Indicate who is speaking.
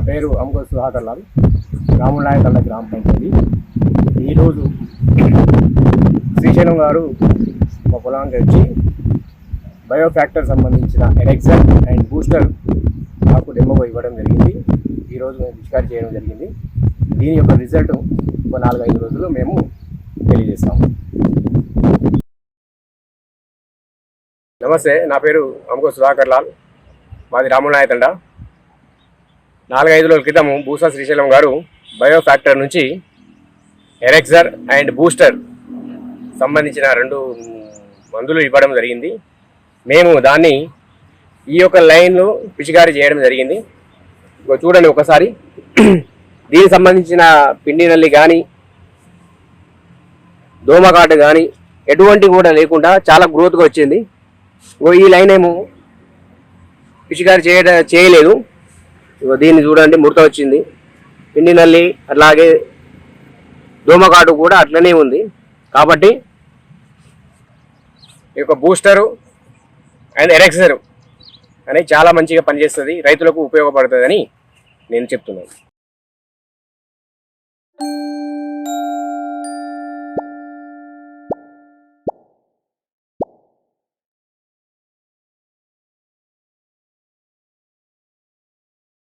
Speaker 1: నా పేరు అంగో సుధాకర్ లాల్. రామునాయకండ గ్రామ పంచాయతీ. ఈరోజు శ్రీశైలం గారు మా పొలానికి వచ్చి బయోఫ్యాక్టర్ సంబంధించిన ఎలెక్సర్ అండ్ బూస్టర్ నాకు డెమో ఇవ్వడం జరిగింది. ఈరోజు మేము పిచికారి చేయడం జరిగింది. దీని యొక్క రిజల్ట్ ఒక నాలుగైదు రోజులు మేము తెలియజేస్తాము నమస్తే నా పేరు అమగో సుధాకర్ లాల్. మాది రామునాయతండ నాలుగైదు రోజుల క్రితం భూసా శ్రీశైలం గారు బయో ఫ్యాక్టర్ నుంచి ఎరెక్సర్ అండ్ బూస్టర్ సంబంధించిన రెండు మందులు ఇవ్వడం జరిగింది. మేము దాన్ని ఈ యొక్క లైన్ను పిచికారీ చేయడం జరిగింది. ఇక చూడండి ఒకసారి. దీనికి సంబంధించిన పిండి నల్లి కానీ దోమకాటు కానీ ఎటువంటి కూడా లేకుండా చాలా గ్రోత్గా వచ్చింది. ఇగో ఈ లైన్ ఏమో పిచికారి చేయడం చేయలేదు. ఇగో దీన్ని చూడండి ముడత వచ్చింది. పిండి నల్లి అలాగే దోమకాటు కూడా అట్లనే ఉంది. కాబట్టి ఈ యొక్క బూస్టరు అండ్ ఎరెక్సరు అనేది చాలా మంచిగా పనిచేస్తుంది రైతులకు ఉపయోగపడుతుందని నేను చెప్తున్నాను.